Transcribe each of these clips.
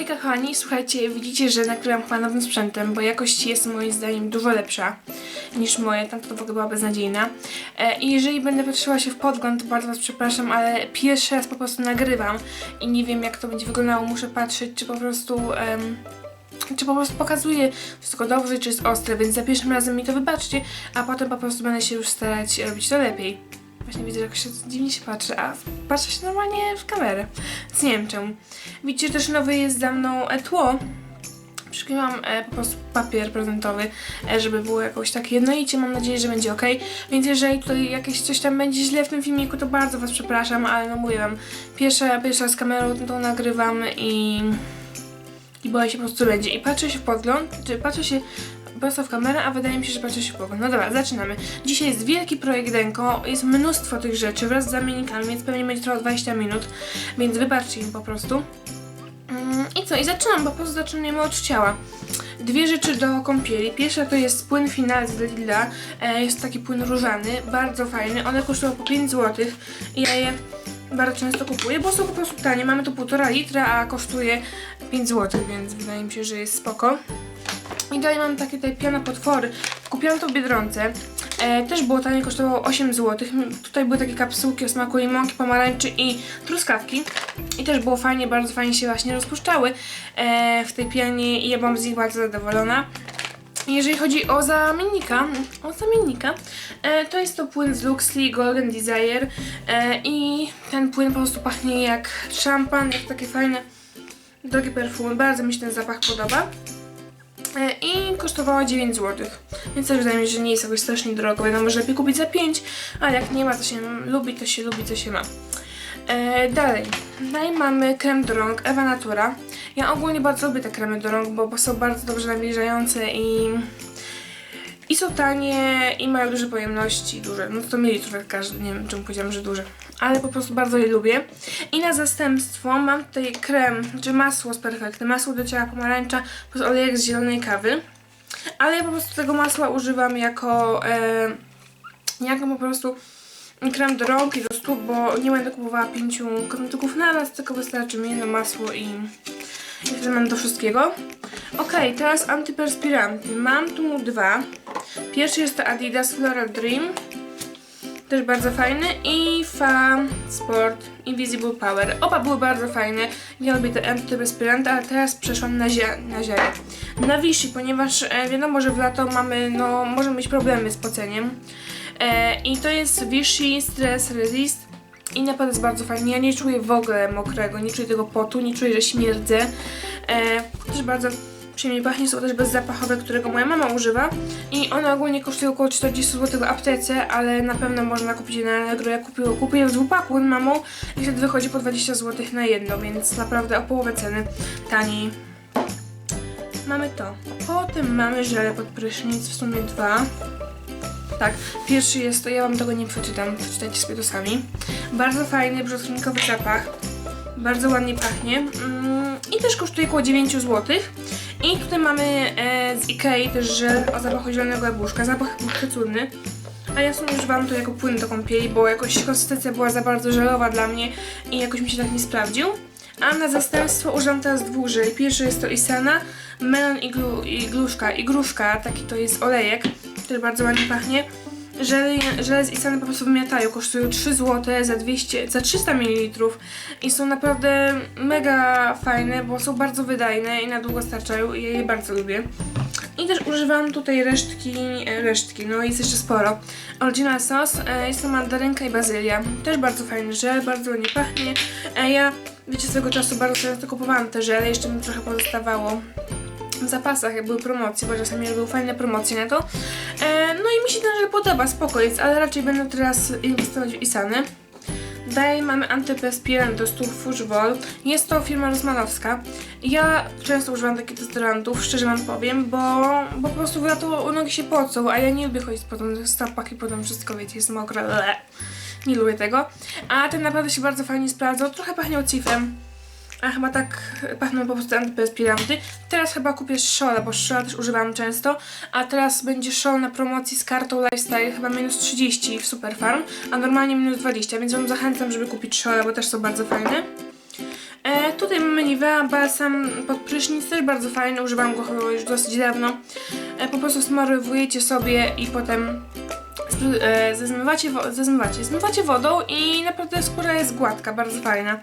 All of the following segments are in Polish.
Hejka kochani, słuchajcie, widzicie, że nagrywam chyba nowym sprzętem, bo jakość jest moim zdaniem dużo lepsza niż moje, tam to w ogóle była beznadziejna. E, I jeżeli będę patrzyła się w podgląd, to bardzo was przepraszam, ale pierwszy raz po prostu nagrywam i nie wiem jak to będzie wyglądało, muszę patrzeć, czy po prostu... em, czy po prostu pokazuje wszystko dobrze, czy jest ostre, więc za pierwszym razem mi to wybaczcie, a potem po prostu będę się już starać robić to lepiej. Właśnie widzę, jakoś się dziwnie się patrzy, a patrzę się normalnie w kamerę. Więc nie wiem czemu. Widzicie, też nowy jest za mną e, tło. Przykleiłam e, po prostu papier prezentowy, e, żeby było jakoś tak jednolicie. Mam nadzieję, że będzie ok. Więc jeżeli tutaj jakieś coś tam będzie źle w tym filmiku, to bardzo Was przepraszam, ale no mówię Wam, pierwsza, pierwsza z kamerą to nagrywam i... I boję się po prostu będzie. I patrzę się w podgląd, czy patrzę się prosto w kamerę, a wydaje mi się, że patrzę się w podgląd. No dobra, zaczynamy. Dzisiaj jest wielki projekt Denko, jest mnóstwo tych rzeczy wraz z zamiennikami, więc pewnie będzie trwało 20 minut, więc wybaczcie im po prostu. Mm, I co? I zaczynam, po prostu zaczynamy od ciała. Dwie rzeczy do kąpieli. Pierwsza to jest płyn final z Lidla. E, jest taki płyn różany, bardzo fajny. One kosztują po 5 zł ja je bardzo często kupuję, bo są po prostu tanie. Mamy tu 1,5 litra, a kosztuje 5 zł, więc wydaje mi się, że jest spoko. I dalej mam takie tutaj piana potwory. Kupiłam to w Biedronce. E, też było tanie, kosztowało 8 zł. Tutaj były takie kapsułki o smaku limonki, pomarańczy i truskawki. I też było fajnie, bardzo fajnie się właśnie rozpuszczały e, w tej pianie i ja byłam z nich bardzo zadowolona. Jeżeli chodzi o zamiennika, o zamiennika, e, to jest to płyn z Luxley Golden Desire e, i ten płyn po prostu pachnie jak szampan, jak takie fajne, drogie perfumy. Bardzo mi się ten zapach podoba. E, I kosztowała 9 zł. Więc też wydaje mi się, że nie jest jakoś strasznie drogo. Wiadomo, że lepiej kupić za 5, ale jak nie ma, to się lubi, to się lubi, to się ma. E, dalej. Dalej mamy krem do rąk Ewa Natura. Ja ogólnie bardzo lubię te kremy do rąk, bo, są bardzo dobrze nawilżające i i są tanie i mają duże pojemności, duże, no to mililitrów jak każdy, nie wiem czemu powiedziałam, że duże, ale po prostu bardzo je lubię. I na zastępstwo mam tutaj krem, czy masło z Perfekty, masło do ciała pomarańcza plus olejek z zielonej kawy, ale ja po prostu tego masła używam jako, e, jako po prostu krem do rąk i do stóp, bo nie będę kupowała pięciu kosmetyków na raz, tylko wystarczy mi jedno masło i, i wtedy mam do wszystkiego. Ok, teraz antyperspiranty. Mam tu dwa. Pierwszy jest to Adidas Floral Dream. Też bardzo fajny. I Fa Sport Invisible Power. Oba były bardzo fajne. Ja lubię te antyperspiranty, ale teraz przeszłam na, zie na ziele. Na Vichy, ponieważ e, wiadomo, że w lato mamy, no, możemy mieć problemy z poceniem. E, I to jest Vichy Stress Resist. I naprawdę jest bardzo fajnie. Ja nie czuję w ogóle mokrego, nie czuję tego potu, nie czuję, że śmierdzę. E, też bardzo przyjemnie pachnie, są też bezzapachowe, którego moja mama używa. I one ogólnie kosztują około 40 zł w aptece, ale na pewno można kupić je na Allegro. Ja kupiłam, kupię w dwupaku z mamą i wtedy wychodzi po 20 zł na jedno, więc naprawdę o połowę ceny taniej. Mamy to. Potem mamy żele pod prysznic, w sumie dwa. Tak, pierwszy jest to, ja wam tego nie przeczytam, przeczytajcie sobie to sami. Bardzo fajny, brzoskwinkowy zapach. Bardzo ładnie pachnie. Mm, I też kosztuje około 9 zł. I tutaj mamy e, z Ikei też żel o zapachu zielonego jabłuszka. Zapach był przecudny. A ja sobie używam to jako płyn do kąpieli, bo jakoś konsystencja była za bardzo żelowa dla mnie i jakoś mi się tak nie sprawdził. A na zastępstwo używam teraz dwóch żeli. Pierwszy jest to Isana, melon i, glu, i gluszka, i gruszka, taki to jest olejek, który bardzo ładnie pachnie. Żele, żele z Isany po prostu wymiatają, kosztują 3 zł za 200, za 300 ml i są naprawdę mega fajne, bo są bardzo wydajne i na długo starczają i ja je bardzo lubię. I też używam tutaj resztki, resztki, no jest jeszcze sporo. Original Sauce, e, jest to mandarynka i bazylia. Też bardzo fajny żel, bardzo ładnie pachnie. E, ja, wiecie, swego czasu bardzo często kupowałam te żele, jeszcze mi trochę pozostawało zapasach, jak były promocje, bo czasami były fajne promocje na to. E, no i mi się ten żel podoba, spoko jest, ale raczej będę teraz inwestować w Isany. Dalej mamy antyperspirant do stóp Fushball. Jest to firma Rosmanowska. Ja często używam takich dezodorantów, szczerze wam powiem, bo, bo po prostu lato nogi się pocą, a ja nie lubię chodzić po tym stopach i potem wszystko, wiecie, jest mokre. Ble. Nie lubię tego. A ten naprawdę się bardzo fajnie sprawdzał. Trochę pachnie ocifem. A chyba tak pachną po prostu antyperspiranty. Teraz chyba kupię Shola, bo Shola też używam często. A teraz będzie Shol na promocji z kartą Lifestyle, chyba minus 30 w Superfarm, a normalnie minus 20, więc wam zachęcam, żeby kupić Shola, bo też są bardzo fajne. E, tutaj mamy Nivea balsam pod prysznic, też bardzo fajny, używam go chyba już dosyć dawno. E, po prostu smarowujecie sobie i potem e, zezmywacie, wo- zezmywacie, zmywacie wodą i naprawdę skóra jest gładka, bardzo fajna.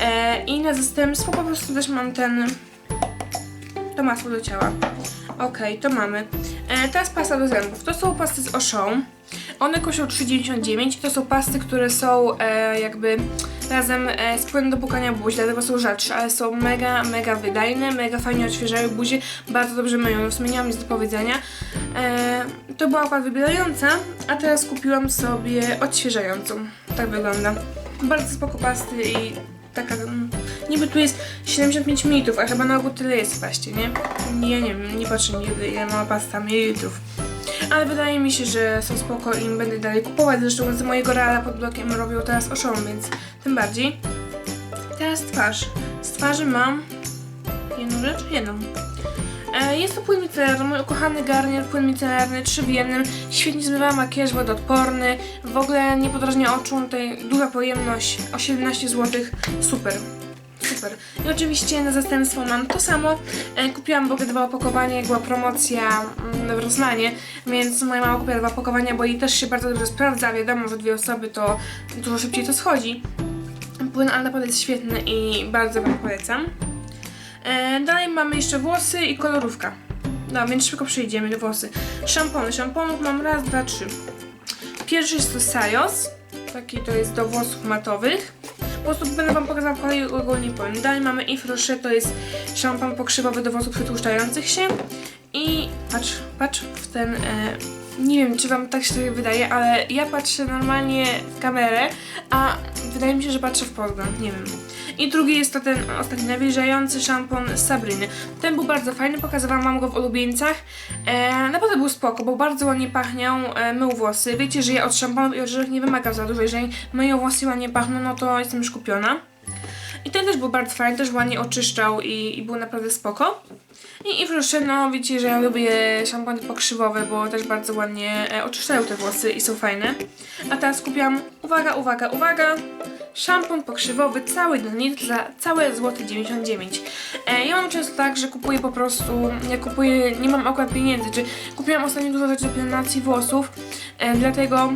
E, I na zastępstwo po prostu też mam ten to masło do ciała. Okej, to mamy. E, teraz pasta do zębów. To są pasty z Auchan. One kosztują 3,99. To są pasty, które są e, jakby razem z płynem do pukania buzi, dlatego są rzadsze, ale są mega, mega wydajne, mega fajnie odświeżają buzię, bardzo dobrze myją, w sumie nie mam nic do powiedzenia. To była opłat wybierająca, a teraz kupiłam sobie odświeżającą. Tak wygląda. Bardzo spoko pasty i taka, mm, niby tu jest 75 ml, a chyba na ogół tyle jest w paście, nie? Nie, nie wiem, nie patrzę nigdy ile ma pasta mililitrów. Ale wydaje mi się, że są spoko i będę dalej kupować. Zresztą z mojego reala pod blokiem robią teraz Auchan, więc tym bardziej. Teraz twarz. Z twarzy mam jedną rzecz, jedną. Jest to płyn micelarny, mój ukochany garnier, płyn micelarny, 3 w jednym, świetnie zmywa makijaż, wodoodporny, w ogóle nie podrażnia oczu, tutaj duża pojemność, o 17 zł, super. Super. I oczywiście na zastępstwo mam to samo. E, kupiłam w ogóle dwa opakowania, jak była promocja mm, w Rosmanie, więc moja mama kupiła dwa opakowania, bo jej też się bardzo dobrze sprawdza. Wiadomo, że dwie osoby to dużo szybciej to schodzi. Płyn ale naprawdę jest świetny i bardzo Wam polecam. E, dalej mamy jeszcze włosy i kolorówka. No, więc szybko przejdziemy do włosy. Szampony. Szamponów mam raz, dwa, trzy. Pierwszy jest to Sajos. Taki to jest do włosów matowych. Po prostu będę Wam pokazał w kolei, ogólnie powiem. Dalej mamy Yves Rocher, to jest szampon pokrzywowy do włosów przytłuszczających się. I patrz, patrz w ten... E, nie wiem, czy Wam tak się wydaje, ale ja patrzę normalnie w kamerę, a wydaje mi się, że patrzę w podgląd, nie wiem. I drugi jest to ten ostatni nawilżający szampon z Sabriny. Ten był bardzo fajny, pokazywałam Wam go w ulubieńcach. E, naprawdę był spoko, bo bardzo ładnie pachniał, e, mył włosy. Wiecie, że ja od szamponów i od żelek nie wymagam za dużo. Jeżeli myją włosy ładnie pachną, no to jestem już kupiona. I ten też był bardzo fajny, też ładnie oczyszczał i, i był naprawdę spoko. I, I proszę, no wiecie, że ja lubię szampony pokrzywowe, bo też bardzo ładnie e, oczyszczają te włosy i są fajne. A teraz kupiłam, uwaga, uwaga, uwaga, szampon pokrzywowy cały do nit za całe złote 99. E, ja mam często tak, że kupuję po prostu, ja kupuję, nie mam akurat pieniędzy, czy kupiłam ostatnio dużo rzeczy do pielęgnacji włosów, e, dlatego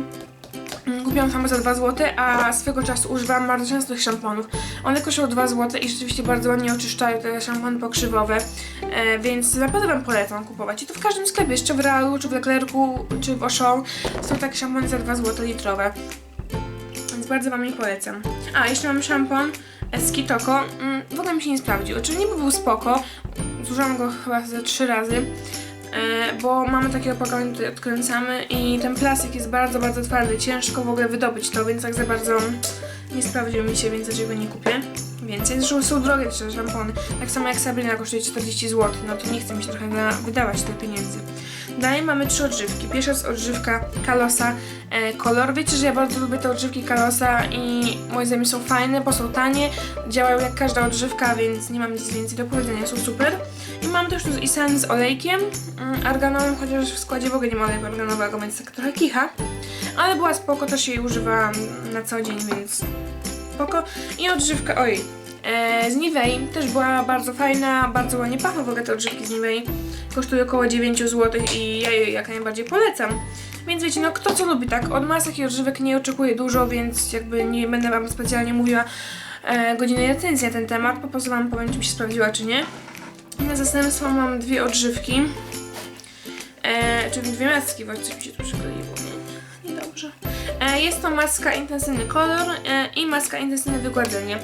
Mm, Kupiłam same za 2 zł, a swego czasu używałam bardzo często tych szamponów. One kosztują 2 zł i rzeczywiście bardzo ładnie oczyszczają te szampony pokrzywowe, e, więc naprawdę Wam polecam kupować. I to w każdym sklepie, jeszcze w Realu, czy w Leclercu, czy w Auchan są takie szampony za 2 zł litrowe. Bardzo Wam je polecam. A, jeszcze mam szampon z Kitoko. Mm, w ogóle mi się nie sprawdził. Czyli niby był spoko. Zużyłam go chyba ze 3 razy. E, bo mamy takie opakowanie, tutaj odkręcamy i ten plastik jest bardzo, bardzo twardy, ciężko w ogóle wydobyć to, więc tak za bardzo nie sprawdził mi się, więc raczej go nie kupię. Więcej, zresztą są drogie te szampony, tak samo jak Sabrina kosztuje 40 zł, no to nie chcę mi się trochę wydawać tyle pieniędzy. Dalej mamy trzy odżywki. Pierwsza jest odżywka Kalosa e, Color. Wiecie, że ja bardzo lubię te odżywki Kalosa i moim zdaniem są fajne, bo są tanie, działają jak każda odżywka, więc nie mam nic więcej do powiedzenia, są super. I mam też tu Isan z olejkiem mm, arganowym, chociaż w składzie w ogóle nie ma oleju arganowego, więc tak trochę kicha. Ale była spoko, też jej używałam na co dzień, więc spoko. I odżywka, oj, e, z Nivei też była bardzo fajna, bardzo ładnie pachną w ogóle te odżywki z Nivei. Kosztuje około 9 zł i ja je jak najbardziej polecam. Więc wiecie, no kto co lubi, tak? Od masek i odżywek nie oczekuję dużo, więc jakby nie będę Wam specjalnie mówiła e, godziny recenzji na ten temat. Po prostu Wam powiem, czy mi się sprawdziła, czy nie. I na zastępstwo mam dwie odżywki. E, czyli dwie maski, właśnie coś mi się tu przykleiło. Nie, niedobrze. E, jest to maska intensywny kolor e, i maska intensywne wygładzenie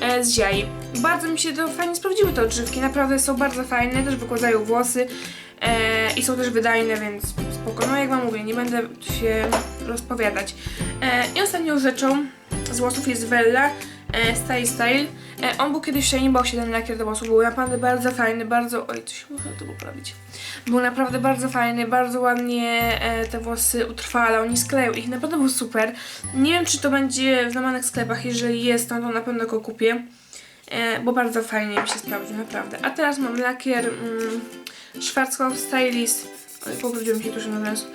e, z ziai. Bardzo mi się to fajnie sprawdziły te odżywki, naprawdę są bardzo fajne, też wygładzają włosy i są też wydajne, więc spoko. No jak wam mówię, nie będę się rozpowiadać. I ostatnią rzeczą z włosów jest Vella Style Style. On był kiedyś Shane Boxie, ten lakier do włosów, był naprawdę bardzo fajny, bardzo... Oj, coś muszę tu poprawić. Był naprawdę bardzo fajny, bardzo ładnie e, te włosy utrwalał, nie skleją ich, naprawdę był super. Nie wiem, czy to będzie w normalnych sklepach, jeżeli jest, to na pewno go kupię. E, bo bardzo fajnie mi się sprawdził, naprawdę. A teraz mam lakier mm, Schwarzkopf Stylist. Oj, powróciłem się tuż na teraz.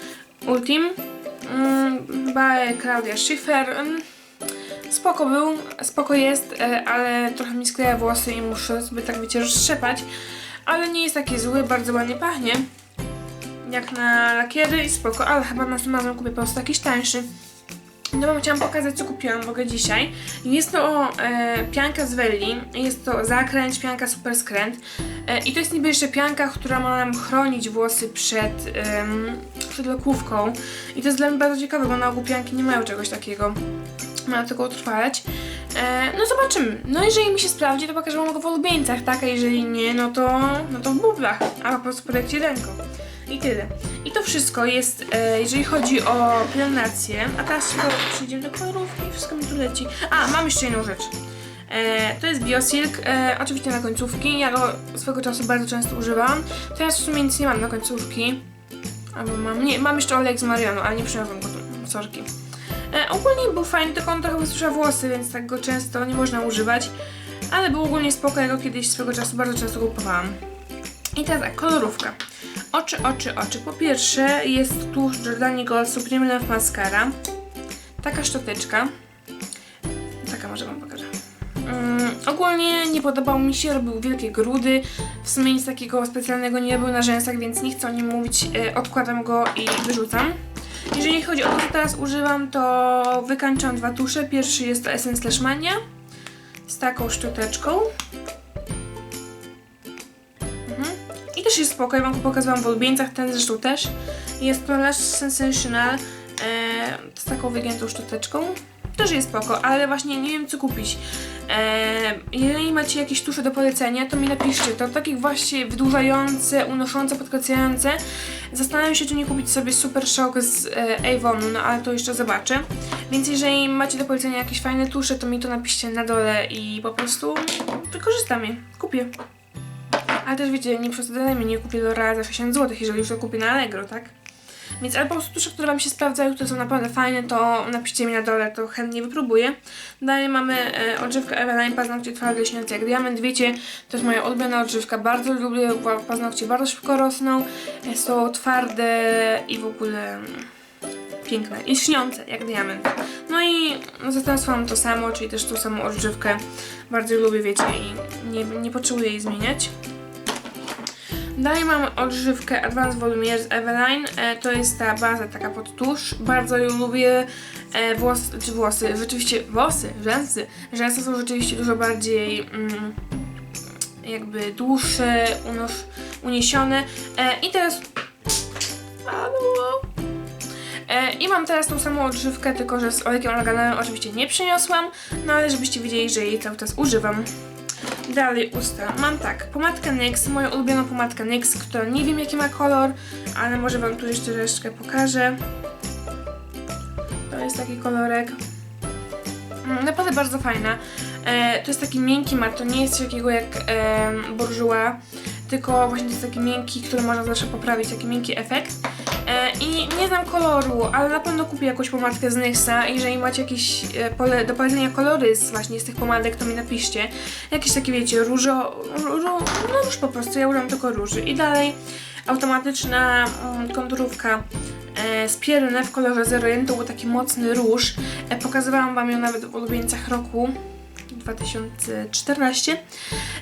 Ultim. Mm, by Claudia Schiffer. Mm, Spoko był, spoko jest, e, ale trochę mi skleja włosy i muszę sobie tak wiecie roztrzepać. Ale nie jest taki zły, bardzo ładnie pachnie. Jak na lakiery i spoko, ale chyba następnym razem kupię po prostu jakiś tańszy. No wam chciałam pokazać, co kupiłam w ogóle dzisiaj. Jest to e, pianka z Welli, jest to zakręć, pianka super skręt. E, I to jest niby jeszcze pianka, która ma nam chronić włosy przed, em, przed lokówką. I to jest dla mnie bardzo ciekawe, bo na ogół pianki nie mają czegoś takiego. Mają tylko utrwalać. E, no zobaczymy. No jeżeli mi się sprawdzi, to pokażę wam go w ulubieńcach, tak? A jeżeli nie, no to, no to w bublach. A po prostu projekcie ręką. I tyle. I to wszystko jest, e, jeżeli chodzi o pielęgnację. A teraz tylko przejdziemy do kolorówki, wszystko mi tu leci. A, mam jeszcze jedną rzecz. E, to jest Biosilk, e, oczywiście na końcówki. Ja go swego czasu bardzo często używałam. Teraz w sumie nic nie mam na końcówki. Albo mam, nie, mam jeszcze olejek z Marianu, ale nie przyniosłam go tu, sorki. E, ogólnie był fajny, tylko on trochę wysusza włosy, więc tak go często nie można używać. Ale był ogólnie spoko, ja go kiedyś swego czasu bardzo często kupowałam. I teraz tak, kolorówka. Oczy, oczy, oczy. Po pierwsze jest tu Jordani Gold Supreme Love Mascara. Taka szczoteczka. Taka może wam pokażę. Mm, ogólnie nie podobał mi się, robił wielkie grudy. W sumie nic takiego specjalnego nie robił na rzęsach, więc nie chcę o nim mówić. E, odkładam go i wyrzucam. Jeżeli chodzi o to, co teraz używam, to wykańczam dwa tusze. Pierwszy jest to Essence Lashmania z taką szczoteczką. Mhm. I też jest spoko, ja wam go pokazałam w ulubieńcach, ten zresztą też. Jest to Lash Sensational e, z taką wygiętą szczoteczką. Też jest spoko, ale właśnie nie wiem co kupić. E, jeżeli macie jakieś tusze do polecenia, to mi napiszcie. To takich właśnie wydłużające, unoszące, podkręcające. Zastanawiam się, czy nie kupić sobie Super Shock z e, Avonu, no ale to jeszcze zobaczę. Więc jeżeli macie do polecenia jakieś fajne tusze, to mi to napiszcie na dole i po prostu wykorzystam je. Kupię. Ale też wiecie, nie przesadzajmy, nie kupię L'Oreal za 60 zł, jeżeli już to kupię na Allegro, tak? Więc albo tusze, które Wam się sprawdzają, które są naprawdę fajne, to napiszcie mi na dole, to chętnie wypróbuję. Dalej mamy e, odżywkę Eveline Paznokcie Twarde Śniące jak Diament. Wiecie, to jest moja ulubiona odżywka, bardzo lubię, paznokcie bardzo szybko rosną, e, są twarde i w ogóle mm, piękne i śniące jak diament. No i zastępstwam to samo, czyli też tą samą odżywkę. Bardzo lubię, wiecie, i nie, nie potrzebuję jej zmieniać. Dalej mam odżywkę Advanced Volumier z Eveline. E, to jest ta baza taka pod tusz. Bardzo ją lubię. E, włos, czy włosy, rzeczywiście włosy, rzęsy. Rzęsy są rzeczywiście dużo bardziej mm, jakby dłuższe, unosz, uniesione. E, I teraz... E, I mam teraz tą samą odżywkę, tylko że z olejkiem oreganowym oczywiście nie przyniosłam, no ale żebyście wiedzieli, że jej cały czas używam. Dalej usta. Mam tak, pomadkę NYX, moją ulubioną pomadkę NYX, która nie wiem jaki ma kolor, ale może wam tu jeszcze resztkę pokażę. To jest taki kolorek. Mm, Naprawdę bardzo fajna. E, to jest taki miękki mat, to nie jest coś takiego jak e, tylko właśnie to jest taki miękki, który można zawsze poprawić, taki miękki efekt. I nie znam koloru, ale na pewno kupię jakąś pomadkę z NYXa. Jeżeli macie jakieś e, pole, do polecenia kolory z właśnie z tych pomadek, to mi napiszcie. Jakieś takie, wiecie, różo, różo no róż po prostu, ja używam tylko róży. I dalej automatyczna mm, konturówka e, z Pierre w kolorze 01, to był taki mocny róż. E, pokazywałam wam ją nawet w ulubieńcach roku. 2014.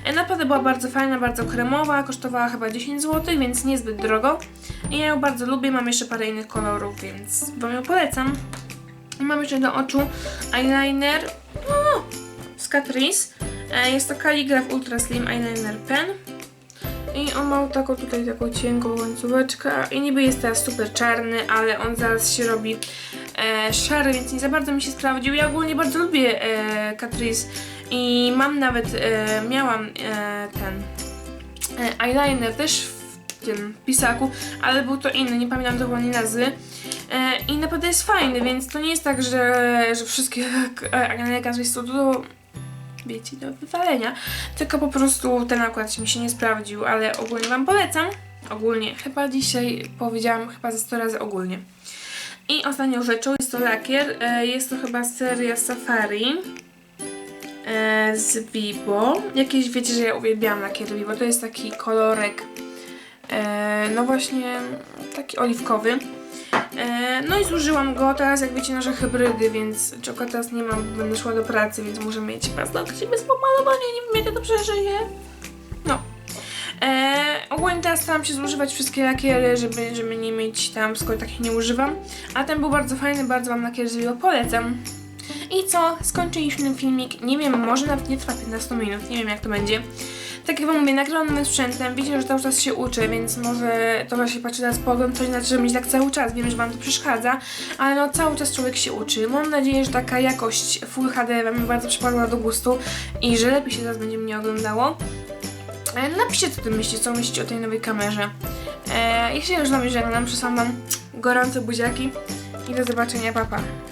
E, Naprawdę była bardzo fajna, bardzo kremowa, kosztowała chyba 10 zł, więc niezbyt drogo. I ja ją bardzo lubię, mam jeszcze parę innych kolorów, więc wam ją polecam. I mam jeszcze do oczu eyeliner o, z Catrice. E, Jest to Calligraph Ultra Slim Eyeliner Pen. I on ma taką tutaj taką cienką łańcuweczkę i niby jest teraz super czarny, ale on zaraz się robi e, szary, więc nie za bardzo mi się sprawdził. Ja ogólnie bardzo lubię e, Catrice i mam nawet, e, miałam e, ten e, eyeliner też w tym pisaku, ale był to inny, nie pamiętam dokładnie nazwy. E, I naprawdę jest fajny, więc to nie jest tak, że, że wszystkie e, eyelinery Catrice są do wiecie, do wywalenia. Tylko po prostu ten akurat mi się nie sprawdził, ale ogólnie Wam polecam. Ogólnie, chyba dzisiaj powiedziałam chyba ze 100 razy ogólnie. I ostatnią rzeczą jest to lakier. E, Jest to chyba seria Safari e, z Vibo. Jakieś wiecie, że ja uwielbiałam lakier Vibo. To jest taki kolorek, e, no właśnie taki oliwkowy. No i zużyłam go, teraz jak wiecie nasze hybrydy, więc czego teraz nie mam, będę szła do pracy, więc muszę mieć paznokcie bez pomalowania, nie wiem jak ja to przeżyję. E, ogólnie teraz staram się zużywać wszystkie lakiery, żeby, żeby nie mieć tam, skoro takich nie używam. A ten był bardzo fajny, bardzo wam lakier zrobiła, polecam. I co? Skończyliśmy filmik. Nie wiem, może nawet nie trwa 15 minut, nie wiem jak to będzie. Tak jak wam mówię, nagrywam nowym sprzętem, wiecie, że cały czas się uczę, więc może to, że się patrzy na spogląd, to znaczy, że będzie tak cały czas, wiem, że wam to przeszkadza, ale no cały czas człowiek się uczy. Mam nadzieję, że taka jakość Full HD wam bardzo przypadła do gustu i że lepiej się teraz będzie mnie oglądało. E, Napiszcie, co ty myślicie, co myślicie o tej nowej kamerze. E, jeśli już z wami żegnam, przysłam wam gorące buziaki i do zobaczenia, papa. Pa.